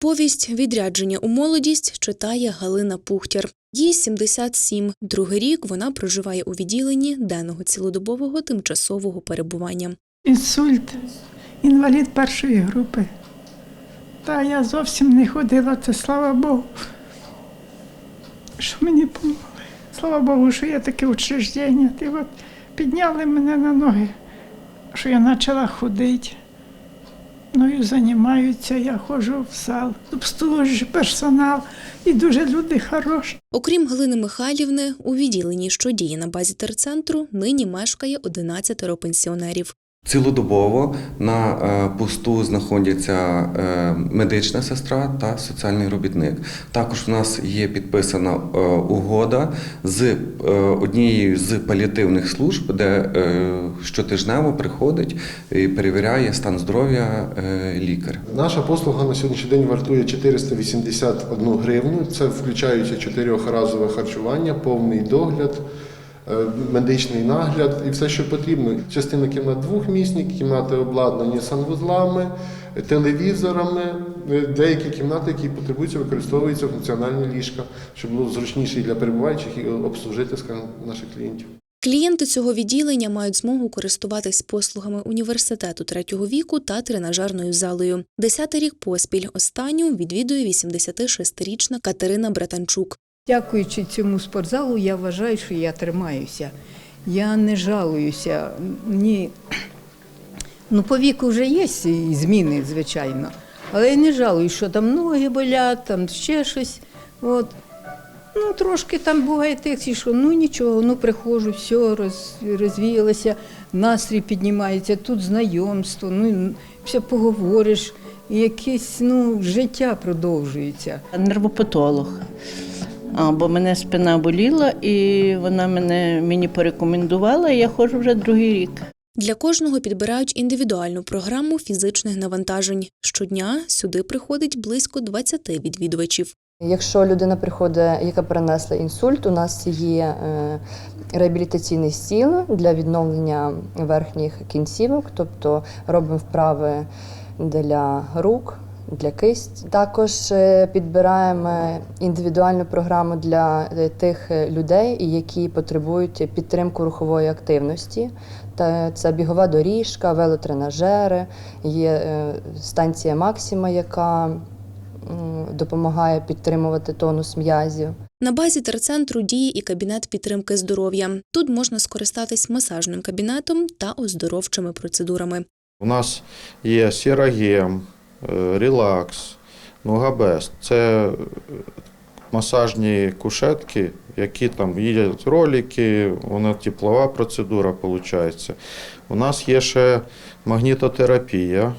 Повість Відрядження у молодість читає Галина Пухтяр. Їй 77. Другий рік вона проживає у відділенні денного цілодобового тимчасового перебування. Інсульт, інвалід першої групи. Та я зовсім не ходила, це слава Богу. Що мені помогли. Слава Богу, що є таке учреждення. І от підняли мене на ноги, що я почала ходити. І займаються, я ходжу в зал, обслужую персонал і дуже люди хороші. Окрім Галини Михайлівни, у відділенні, що діє на базі терцентру, нині мешкає 11 пенсіонерів. Цілодобово на е, посту знаходяться е, медична сестра та соціальний робітник. Також у нас є підписана е, угода з однією з паліативних служб, де щотижнево приходить і перевіряє стан здоров'я лікар. Наша послуга на сьогоднішній день вартує 481 гривню. Це включаючи чотирьохразове харчування, повний догляд, медичний нагляд і все, що потрібно. Частина кімнат двохмісні, кімнати обладнані санвузлами, телевізорами, е, деякі кімнати, які потребуються, використовуються функціональні ліжка, щоб було зручніше для перебуваючих і обслужити скажімо, наших клієнтів. Клієнти цього відділення мають змогу користуватись послугами університету третього віку та тренажерною залою. Десятий рік поспіль останню відвідує 86-річна Катерина Братанчук. Дякуючи цьому спортзалу, я вважаю, що я тримаюся. Я не жалуюся. Ні. Ну, по віку вже є зміни, звичайно. Але я не жалуюсь, що там ноги болять, там ще щось. От. Ну, трошки там буває тих, що ну нічого, ну приходжу, все, роз, розвіялося, настрій піднімається, тут знайомство, ну все поговориш, якесь ну, життя продовжується. Нервопатолог. А, бо мене спина боліла, і вона мене мені порекомендувала, і я ходжу вже другий рік. Для кожного підбирають індивідуальну програму фізичних навантажень. Щодня сюди приходить близько 20 відвідувачів. Якщо людина приходить, яка перенесла інсульт, у нас є е, реабілітаційний стіл для відновлення верхніх кінцівок, тобто робимо вправи для рук, для кисть. Також е, підбираємо індивідуальну програму для е, тих е, людей, які потребують підтримку рухової активності. Це бігова доріжка, велотренажери, є станція Максима, яка допомагає підтримувати тонус м'язів. На базі терцентру діє і кабінет підтримки здоров'я. Тут можна скористатись масажним кабінетом та оздоровчими процедурами. У нас є Сірагем, Релакс, Ногабест. Це е, масажні кушетки, які там є ролики, вона теплова процедура виходить. У нас є ще магнітотерапія.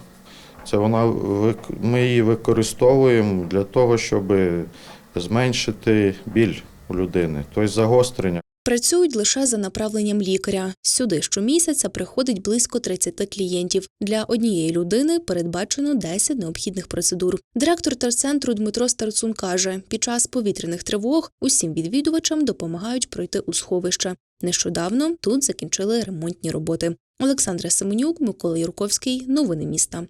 Це вона, ми її використовуємо для того, щоб зменшити біль у людини, тобто загострення. Працюють лише за направленням лікаря. Сюди щомісяця приходить близько 30 клієнтів. Для однієї людини передбачено 10 необхідних процедур. Директор терцентру Дмитро Старцун каже, під час повітряних тривог усім відвідувачам допомагають пройти у сховище. Нещодавно тут закінчили ремонтні роботи. Олександра Семенюк, Микола Юрковський. Новини міста.